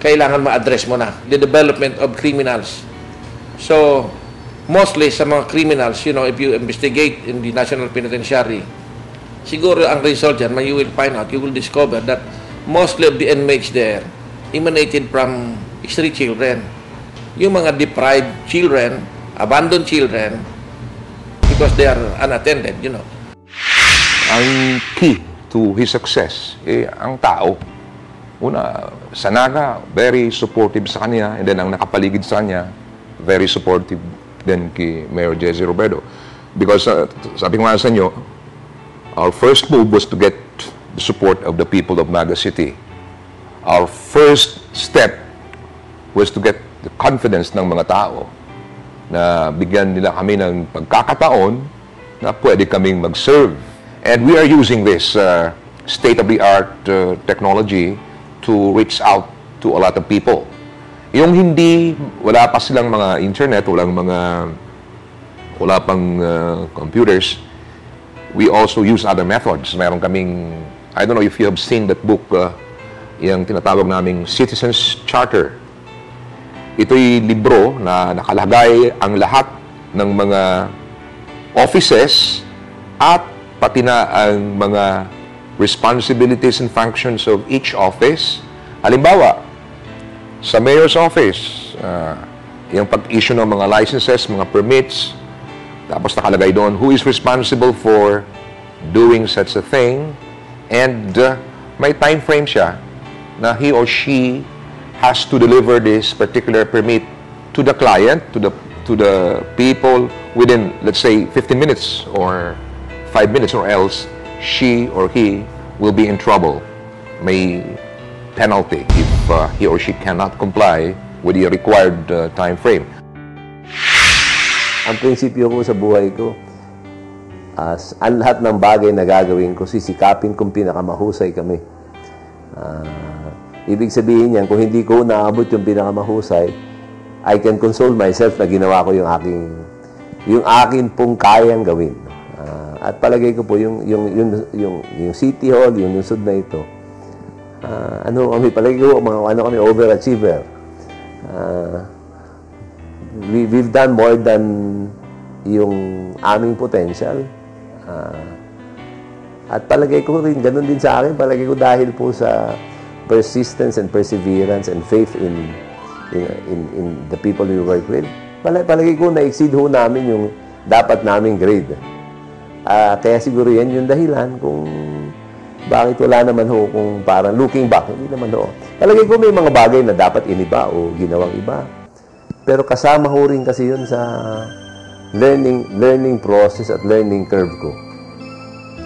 kailangan ma-address mo na, the development of criminals. So, mostly sa mga criminals, you know, if you investigate in the National Penitentiary, siguro ang result yan, you will find out, you will discover that mostly of the inmates there emanated from street children. Yung mga deprived children, abandoned children, because they are unattended, you know. Ang key to his success, eh, ang tao. Una, sa Naga, very supportive sa kanya, and then ang nakapaligid sa kanya, very supportive din kay Mayor Jesse Roberto. Because, uh, sabi ko nga sa inyo, our first move was to get the support of the people of Naga City. Our first step was to get the confidence ng mga tao na bigyan nila kami ng pagkakataon na pwede kaming mag-serve. And we are using this uh, state-of-the-art uh, technology to reach out to a lot of people. Yung hindi, wala pa silang mga internet, walang mga, wala pang uh, computers, we also use other methods. Meron kaming, I don't know if you have seen that book, uh, yung tinatawag naming Citizens Charter. Ito'y libro na nakalagay ang lahat ng mga offices at pati na ang mga responsibilities and functions of each office. Halimbawa, sa mayor's office, uh, yung pag-issue ng mga licenses, mga permits, tapos nakalagay doon, who is responsible for doing such a thing, and uh, may time frame siya na he or she has to deliver this particular permit to the client, to the to the people within, let's say, 15 minutes or 5 minutes, or else she or he will be in trouble. May penalty if uh, he or she cannot comply with the required uh, time frame. Ang prinsipyo ko sa buhay ko, as ang lahat ng bagay na gagawin ko, sisikapin kung pinakamahusay kami. Uh, ibig sabihin niyan, kung hindi ko naabot yung pinakamahusay, I can console myself na ginawa ko yung aking yung akin pong kayang gawin. At palagay ko po yung yung yung yung, yung City Hall, yung lungsod na ito. Uh, ano kami palagay ko mga ano kami overachiever. Uh, we, we've done more than yung aming potential. Uh, at palagay ko rin, ganun din sa akin, palagay ko dahil po sa persistence and perseverance and faith in in, in, in the people we work with. Palagay ko na-exceed ho namin yung dapat naming grade. Uh, kaya siguro yan yung dahilan kung bakit wala naman ho kung parang looking back, hindi naman ho. Talagay ko may mga bagay na dapat iniba o ginawang iba. Pero kasama ho rin kasi yun sa learning learning process at learning curve ko.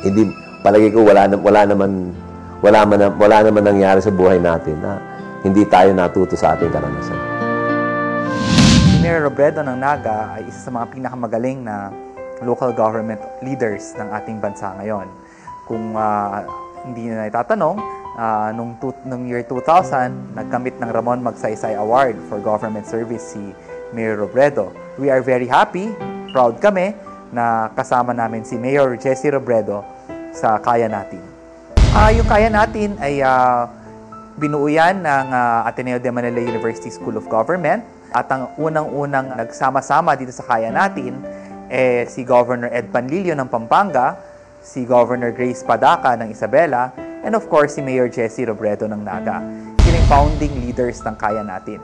Hindi palagi ko wala wala naman wala man wala naman nangyari sa buhay natin na hindi tayo natuto sa ating karanasan. Si Robredo ng Naga ay isa sa mga pinakamagaling na local government leaders ng ating bansa ngayon. Kung uh, hindi na itatanong, uh, nung, tu- nung year 2000, nagkamit ng Ramon Magsaysay Award for Government Service si Mayor Robredo. We are very happy, proud kami na kasama namin si Mayor Jesse Robredo sa Kaya Natin. Uh, yung Kaya Natin ay uh, binuo ng uh, Ateneo de Manila University School of Government at ang unang-unang nagsama-sama dito sa Kaya Natin eh, si Governor Ed Panlilio ng Pampanga, si Governor Grace Padaka ng Isabela, and of course si Mayor Jesse Robredo ng Naga. Sila yung founding leaders ng Kaya Natin.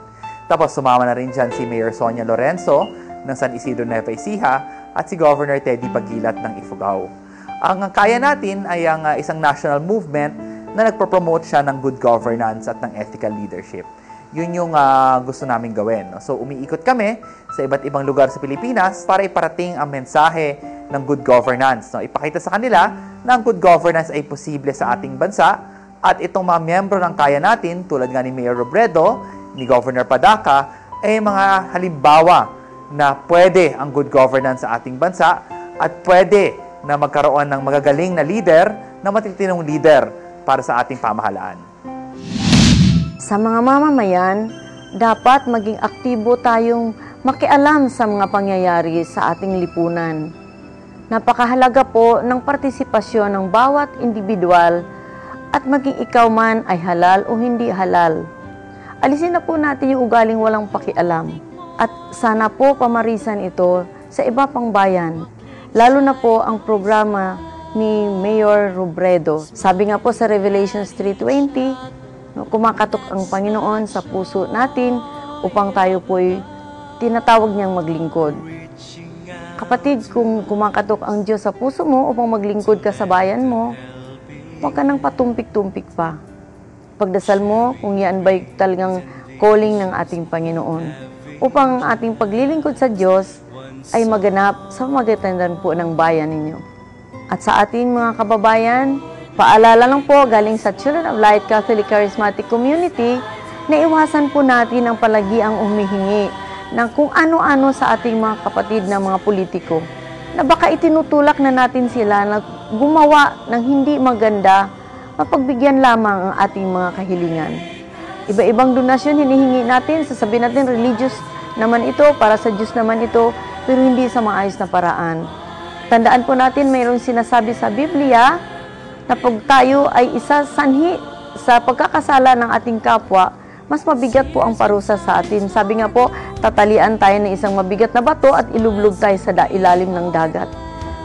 Tapos sumama na rin dyan si Mayor Sonia Lorenzo ng San Isidro Nueva Ecija at si Governor Teddy Pagilat ng Ifugao. Ang Kaya Natin ay ang uh, isang national movement na nagpo-promote siya ng good governance at ng ethical leadership yun yung uh, gusto namin gawin. So, umiikot kami sa iba't ibang lugar sa Pilipinas para iparating ang mensahe ng good governance. No? Ipakita sa kanila na ang good governance ay posible sa ating bansa at itong mga miyembro ng kaya natin, tulad nga ni Mayor Robredo, ni Governor Padaka, ay mga halimbawa na pwede ang good governance sa ating bansa at pwede na magkaroon ng magagaling na leader na matitinong leader para sa ating pamahalaan. Sa mga mamamayan, dapat maging aktibo tayong makialam sa mga pangyayari sa ating lipunan. Napakahalaga po ng partisipasyon ng bawat individual at maging ikaw man ay halal o hindi halal. alisin na po natin yung ugaling walang pakialam. At sana po pamarisan ito sa iba pang bayan. Lalo na po ang programa ni Mayor Robredo. Sabi nga po sa Revelations 3.20, no, kumakatok ang Panginoon sa puso natin upang tayo po'y tinatawag niyang maglingkod. Kapatid, kung kumakatok ang Diyos sa puso mo upang maglingkod ka sa bayan mo, huwag ka nang patumpik-tumpik pa. Pagdasal mo kung yan ba'y talagang calling ng ating Panginoon upang ang ating paglilingkod sa Diyos ay maganap sa magatandan po ng bayan ninyo. At sa ating mga kababayan, paalala lang po galing sa Children of Light Catholic Charismatic Community na iwasan po natin ang palagi ang umihingi ng kung ano-ano sa ating mga kapatid na mga politiko na baka itinutulak na natin sila na gumawa ng hindi maganda mapagbigyan lamang ang ating mga kahilingan. Iba-ibang donasyon hinihingi natin, sasabihin natin religious naman ito, para sa Diyos naman ito, pero hindi sa maayos na paraan. Tandaan po natin, mayroong sinasabi sa Biblia na pag tayo ay isa sanhi sa pagkakasala ng ating kapwa, mas mabigat po ang parusa sa atin. Sabi nga po, tatalian tayo ng isang mabigat na bato at ilublog tayo sa ilalim ng dagat.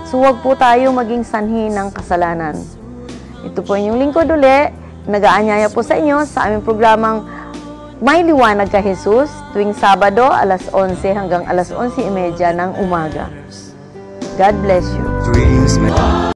So huwag po tayo maging sanhi ng kasalanan. Ito po inyong lingkod uli. Nagaanyaya po sa inyo sa aming programang May Liwanag ka Jesus tuwing Sabado alas 11 hanggang alas 11.30 ng umaga. God bless you.